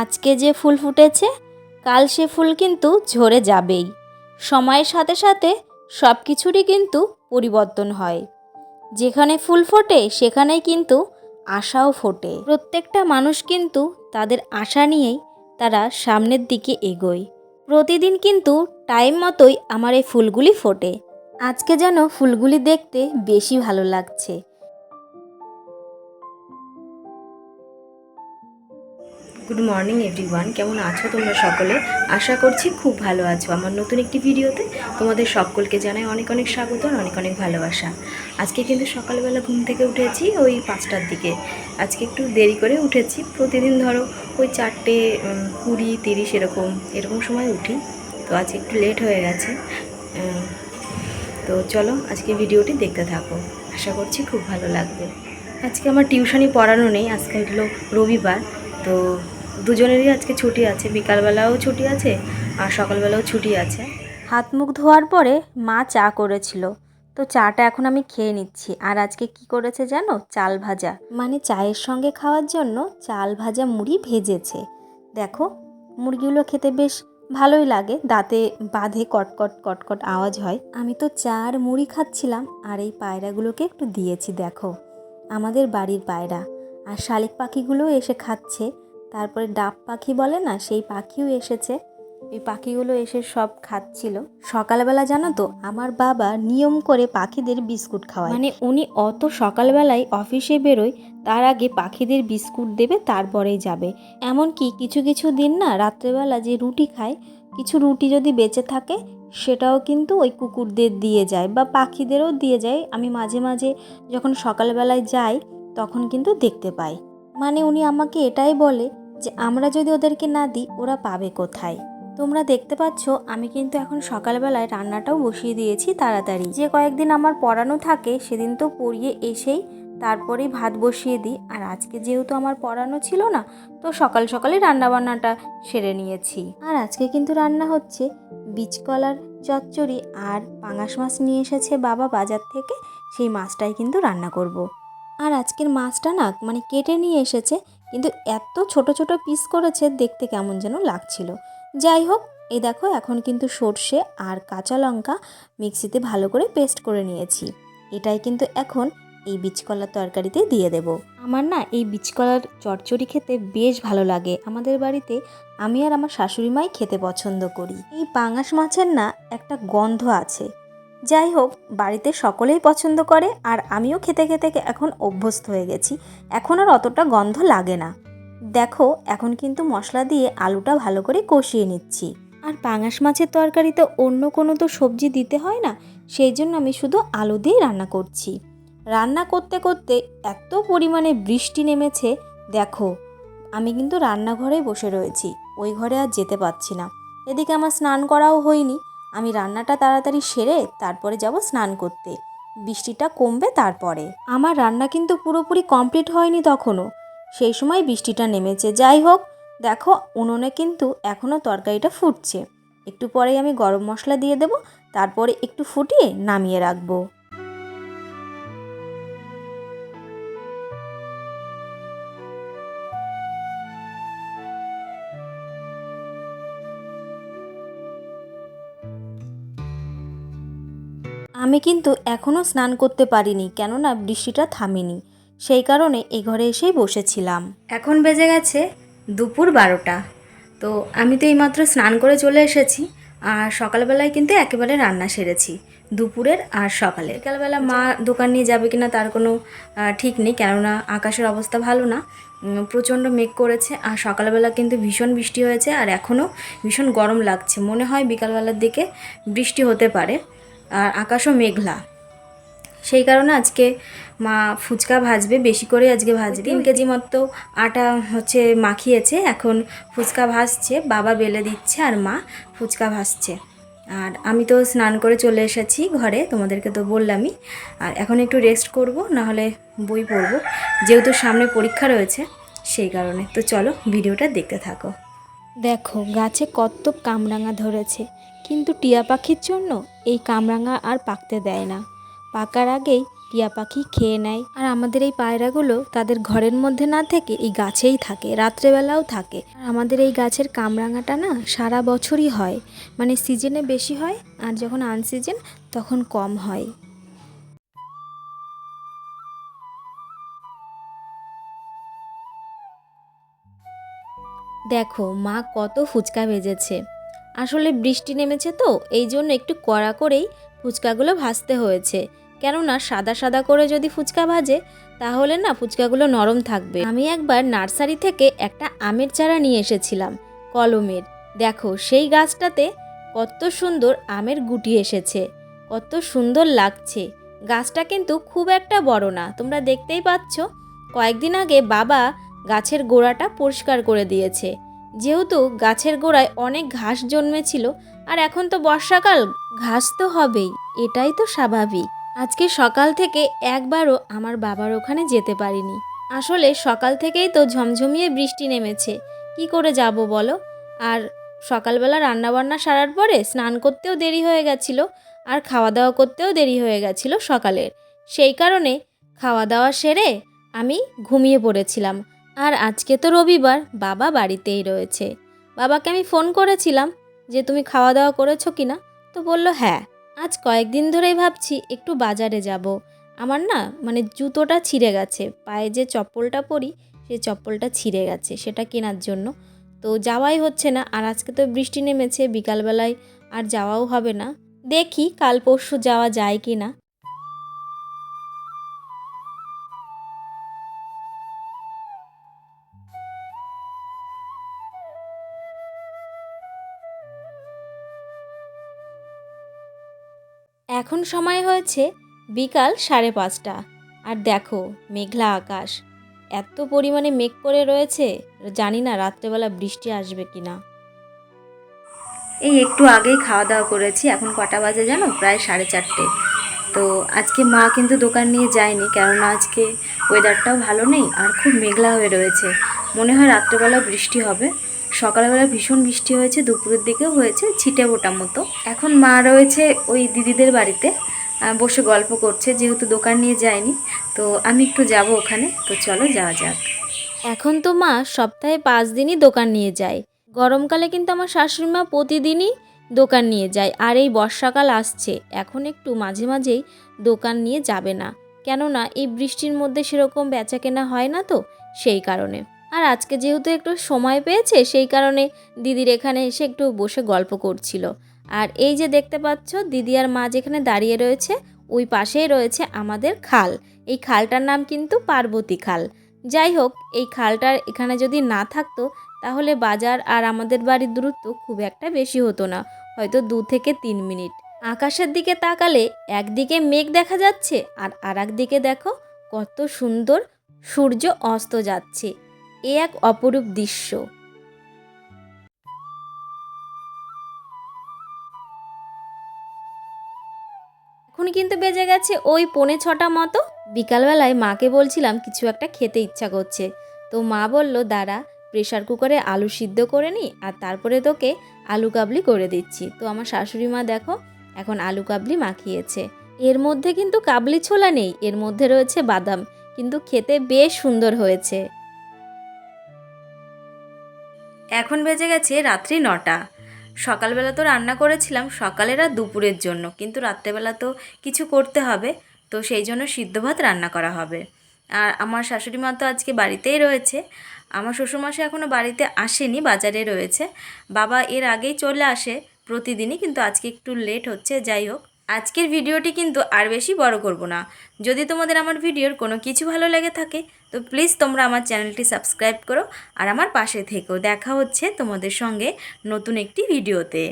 আজকে যে ফুল ফুটেছে, কাল সে ফুল কিন্তু ঝরে যাবেই। সময়ের সাথে সাথে সব কিছুরই কিন্তু পরিবর্তন হয়। যেখানে ফুল ফোটে, সেখানেই কিন্তু আশাও ফোটে। প্রত্যেকটা মানুষ কিন্তু তাদের আশা নিয়েই তারা সামনের দিকে এগোয়। প্রতিদিন কিন্তু টাইম মতোই আমার এই ফুলগুলি ফোটে। আজকে যেন ফুলগুলি দেখতে বেশি ভালো লাগছে। গুড মর্নিং এভরিওয়ান কেমন আছো তোমরা সকলে? আশা করছি খুব ভালো আছো। আমার নতুন একটি ভিডিওতে তোমাদের সকলকে জানাই অনেক অনেক স্বাগত আর অনেক অনেক ভালোবাসা। আজকে কিন্তু সকালবেলা ঘুম থেকে উঠেছি ওই পাঁচটার দিকে। আজকে একটু দেরি করে উঠেছি। প্রতিদিন ধরো ওই চারটে কুড়ি, তিরিশ এরকম এরকম সময় উঠি। তো আজ একটু লেট হয়ে গেছে। তো চলো আজকে ভিডিওটি দেখতে থাকো। আশা করছি খুব ভালো লাগবে। আজকে আমার টিউশনি পড়ানো নেই। আজকে হলো রবিবার। তো দুজনেরই আজকে ছুটি আছে। বিকালবেলাও ছুটি আছে আর সকালবেলাও ছুটি আছে। হাত মুখ ধোয়ার পরে মা চা করেছিল। তো চাটা এখন আমি খেয়ে নিচ্ছি। আর আজকে কি করেছে জানো? চাল ভাজা। মানে চায়ের সঙ্গে খাওয়ার জন্য চাল ভাজা মুড়ি ভেজেছে। দেখো, মুরগিগুলো খেতে বেশ ভালোই লাগে। দাঁতে বাঁধে কটকট কটকট আওয়াজ হয়। আমি তো চা আর মুড়ি খাচ্ছিলাম। আর এই পায়রাগুলোকে একটু দিয়েছি, দেখো। আমাদের বাড়ির পায়রা। আর শালিক পাখিগুলো এসে খাচ্ছে। তারপরে ডাব পাখি বলে না, সেই পাখিও এসেছে। এই পাখিগুলো এসে সব খাচ্ছিল। সকালবেলা জানো তো, আমার বাবা নিয়ম করে পাখিদের বিস্কুট খাওয়ায়। মানে উনি অত সকালবেলায় অফিসে বেরোয়, তার আগে পাখিদের বিস্কুট দেবে, তারপরেই যাবে। এমনকি কিছু কিছু দিন না, রাত্রেবেলা যে রুটি খায়, কিছু রুটি যদি বেঁচে থাকে, সেটাও কিন্তু ওই কুকুরদের দিয়ে যায় বা পাখিদেরও দিয়ে যায়। আমি মাঝে মাঝে যখন সকালবেলায় যাই, তখন কিন্তু দেখতে পাই। মানে উনি আমাকে এটাই বলে যে আমরা যদি ওদেরকে না দিই, ওরা পাবে কোথায়? তোমরা দেখতে পাচ্ছ, আমি কিন্তু এখন সকালবেলায় রান্নাটাও বসিয়ে দিয়েছি তাড়াতাড়ি। যে কয়েকদিন আমার পড়ানো থাকে, সেদিন তো পড়িয়ে এসেই তারপরেই ভাত বসিয়ে দিই। আর আজকে যেহেতু আমার পড়ানো ছিল না, তো সকাল সকালে রান্নাবান্নাটা সেরে নিয়েছি। আর আজকে কিন্তু রান্না হচ্ছে বীজকলার চচ্চড়ি আর পাঙাশ মাছ নিয়ে এসেছে বাবা বাজার থেকে, সেই মাছটাই কিন্তু রান্না করব। আর আজকের মাছটা না মানে কেটে নিয়ে এসেছে কিন্তু এত ছোট ছোট পিস করেছে দেখতে কেমন যেন লাগছিল। যাই হোক, এই দেখো এখন কিন্তু সর্ষে আর কাঁচা লঙ্কা মিক্সিতে ভালো করে পেস্ট করে নিয়েছি। এটাই কিন্তু এখন এই বীজকলার তরকারিতে দিয়ে দেব। আমার না এই বীজকলার চচ্চড়ি খেতে বেশ ভালো লাগে। আমাদের বাড়িতে আমি আর আমার শাশুড়ি মাই খেতে পছন্দ করি। এই পাঙাশ মাছের না একটা গন্ধ আছে। যাই হোক, বাড়িতে সকলেই পছন্দ করে আর আমিও খেতে খেতে এখন অভ্যস্ত হয়ে গেছি। এখন আর অতটা গন্ধ লাগে না। দেখো, এখন কিন্তু মশলা দিয়ে আলুটা ভালো করে কষিয়ে নিচ্ছি। আর পাঙাশ মাছের তরকারিতে অন্য কোনো তো সবজি দিতে হয় না, সেই জন্য আমি শুধু আলু দিয়েই রান্না করছি। রান্না করতে করতে এত পরিমাণে বৃষ্টি নেমেছে, দেখো, আমি কিন্তু রান্নাঘরেই বসে রয়েছি, ওই ঘরে আর যেতে পারছি না। এদিকে আমার স্নান করাও হয়নি আমি রান্নাটা তাড়াতাড়ি সেরে তারপরে যাব স্নান করতে। বৃষ্টিটা কমবে তারপরে। আমার রান্না কিন্তু পুরোপুরি কমপ্লিট হয়নি তখনও। সেই সময় বৃষ্টিটা নেমেছে। যাই হোক, দেখো, উনুনে কিন্তু এখনও তরকারিটা ফুটছে। একটু পরেই আমি গরম মশলা দিয়ে দেব, তারপরে একটু ফুটিয়ে নামিয়ে রাখব। আমি কিন্তু এখনও স্নান করতে পারিনি, কেননা বৃষ্টিটা থামেনি। সেই কারণে এই ঘরে এসেই বসেছিলাম। এখন বেজে গেছে দুপুর বারোটা। তো আমি তো এইমাত্র স্নান করে চলে এসেছি, আর সকালবেলায় কিন্তু একেবারে রান্না সেরেছি, দুপুরের আর সকালে বিকালবেলা মা দোকান নিয়ে যাবে কিনা তার কোনো ঠিক নেই, কেননা আকাশের অবস্থা ভালো না। প্রচণ্ড মেঘ করেছে, আর সকালবেলা কিন্তু ভীষণ বৃষ্টি হয়েছে, আর এখনও ভীষণ গরম লাগছে। মনে হয় বিকালবেলার দিকে বৃষ্টি হতে পারে। আর আকাশও মেঘলা। সেই কারণে আজকে মা ফুচকা ভাজবে, বেশি করে আজকে ভাজবে। তিন কেজি মতো আটা হচ্ছে মাখিয়েছে, এখন ফুচকা ভাজছে, বাবা বেলে দিচ্ছে আর মা ফুচকা ভাজছে। আর আমি তো স্নান করে চলে এসেছি ঘরে, তোমাদেরকে তো বললামই। আর এখন একটু রেস্ট করব, নাহলে বই পড়ব। যেহেতু সামনে পরীক্ষা রয়েছে, সেই কারণে। তো চলো, ভিডিওটা দেখতে থাকো। দেখো, গাছে কত কামরাঙা ধরেছে। কিন্তু টিয়া পাখির জন্য এই কামরাঙা আর পাকতে দেয় না। পাকার আগেই টিয়া পাখি খেয়ে নেয়। আর আমাদের এই পায়রাগুলো তাদের ঘরের মধ্যে না থেকে এই গাছেই থাকে, রাত্রেবেলাও থাকে। আর আমাদের এই গাছের কামরাঙাটা না সারা বছরই হয়। মানে সিজনে বেশি হয়, আর যখন আনসিজন তখন কম হয়। দেখো, মা কত ফুচকা ভেজেছে। আসলে বৃষ্টি নেমেছে তো, এই জন্য একটু কড়া করেই ফুচকাগুলো ভাজতে হয়েছে। কেননা সাদা সাদা করে যদি ফুচকা ভাজে, তাহলে না ফুচকাগুলো নরম থাকবে। আমি একবার নার্সারি থেকে একটা আমের চারা নিয়ে এসেছিলাম, কলমের। দেখো, সেই গাছটাতে কত সুন্দর আমের গুটি এসেছে, কত সুন্দর লাগছে। গাছটা কিন্তু খুব একটা বড় না, তোমরা দেখতেই পাচ্ছ, কয়েকদিন আগে বাবা গাছের গোড়াটা পরিষ্কার করে দিয়েছে। যেহেতু গাছের গোড়ায় অনেক ঘাস জন্মেছিল, আর এখন তো বর্ষাকাল, ঘাস তো হবেই, এটাই তো স্বাভাবিক। আজকে সকাল থেকে একবারও আমার বাবার ওখানে যেতে পারিনি। আসলে সকাল থেকেই তো ঝমঝমিয়ে বৃষ্টি নেমেছে, কি করে যাব বলো? আর সকালবেলা রান্নাবান্না সারার পরে স্নান করতেও দেরি হয়ে গেছিল, আর খাওয়া দাওয়া করতেও দেরি হয়ে গেছিল সকালের। সেই কারণে খাওয়া দাওয়া সেরে আমি ঘুমিয়ে পড়েছিলাম। আর আজকে তো রবিবার, বাবা বাড়িতেই রয়েছে। বাবাকে আমি ফোন করেছিলাম যে, তুমি খাওয়া দাওয়া করেছ কি না? তো বলল হ্যাঁ আজ কয়েকদিন ধরেই ভাবছি একটু বাজারে যাব। আমার না মানে জুতোটা ছিঁড়ে গেছে, পায়ে যে চপ্পলটা পরি সেই চপ্পলটা ছিঁড়ে গেছে, সেটা কেনার জন্য। তো যাওয়াই হচ্ছে না, আর আজকে তো বৃষ্টি নেমেছে, বিকালবেলায় আর যাওয়াও হবে না। দেখি কাল পরশু যাওয়া যায় কি না। এখন সময় হয়েছে বিকাল সাড়ে পাঁচটা। আর দেখো, মেঘলা আকাশ। এত পরিমাণে মেঘ করে রয়েছে, জানি না রাত্রেবেলা বৃষ্টি আসবে কি না এই একটু আগেই খাওয়া দাওয়া করেছি, এখন কটা বাজে জানো? প্রায় সাড়ে চারটে। তো আজকে মা কিন্তু দোকান নিয়ে যায়নি, কেননা আজকে ওয়েদারটাও ভালো নেই আর খুব মেঘলা হয়ে রয়েছে। মনে হয় রাত্রেবেলা বৃষ্টি হবে। সকালবেলা ভীষণ বৃষ্টি হয়েছে, দুপুরের দিকেও হয়েছে, ছিটে ফোটা মতো। এখন মা রয়েছে ওই দিদিদের বাড়িতে বসে গল্প করছে, যেহেতু দোকান নিয়ে যায়নি, তো আমি একটু যাব ওখানে, তো চলো যাওয়া যাক। এখন তো মা সপ্তাহে পাঁচ দিনই দোকান নিয়ে যায়। গরমকালে কিন্তু আমার শাশুড়ি মা প্রতিদিনই দোকান নিয়ে যায়, আর এই বর্ষাকাল আসছে, এখন একটু মাঝে মাঝেই দোকান নিয়ে যাবে না। কেননা এই বৃষ্টির মধ্যে সেরকম বেচা কেনা হয় না তো, সেই কারণে। আর আজকে যেহেতু একটু সময় পেয়েছে, সেই কারণে দিদির এখানে এসে একটু বসে গল্প করছিল। আর এই যে দেখতে পাচ্ছ, দিদি আর মা যেখানে দাঁড়িয়ে রয়েছে, ওই পাশেই রয়েছে আমাদের খাল। এই খালটার নাম কিন্তু পার্বতী খাল। যাই হোক, এই খালটার এখানে যদি না থাকতো, তাহলে বাজার আর আমাদের বাড়ির দূরত্ব খুব একটা বেশি হতো না, হয়তো দু থেকে তিন মিনিট। আকাশের দিকে তাকালে একদিকে মেঘ দেখা যাচ্ছে, আর আর দিকে দেখো কত সুন্দর সূর্য অস্ত যাচ্ছে। এ এক অপরূপ দৃশ্য। এখন কিন্তু বেজে গেছে ওই পৌনে ছটা মতো। বিকালবেলায় মাকে বলছিলাম কিছু একটা খেতে ইচ্ছা করছে। তো মা বলল, দাঁড়া প্রেশার কুকারে আলু সিদ্ধ করে নিই আর তারপরে তোকে আলু কাবলি করে দিচ্ছি। তো আমার শাশুড়ি মা দেখো, এখন আলু কাবলি মাখিয়েছে। এর মধ্যে কিন্তু কাবলি ছোলা নেই, এর মধ্যে রয়েছে বাদাম। কিন্তু খেতে বেশ সুন্দর হয়েছে। এখন বেজে গেছে রাত্রি নটা। সকালবেলা তো রান্না করেছিলাম সকালের আর দুপুরের জন্য। কিন্তু রাত্রেবেলা তো কিছু করতে হবে, তো সেই জন্য সিদ্ধ ভাত রান্না করা হবে। আর আমার শাশুড়ি মা তো আজকে বাড়িতেই রয়েছে। আমার শ্বশুরমশাই এখনও বাড়িতে আসেনি, বাজারে রয়েছে। বাবা এর আগেই চলে আসে প্রতিদিনই, কিন্তু আজকে একটু লেট হচ্ছে, যাই হোক। আজকের ভিডিওটি কিন্তু আর বেশি বড় করব না। যদি তোমাদের আমার ভিডিওর কোনো কিছু ভালো লেগে থাকে, তো প্লিজ তোমরা আমার চ্যানেলটি সাবস্ক্রাইব করো আর আমার পাশে থেকেও দেখা হচ্ছে তোমাদের সঙ্গে নতুন একটি ভিডিওতে।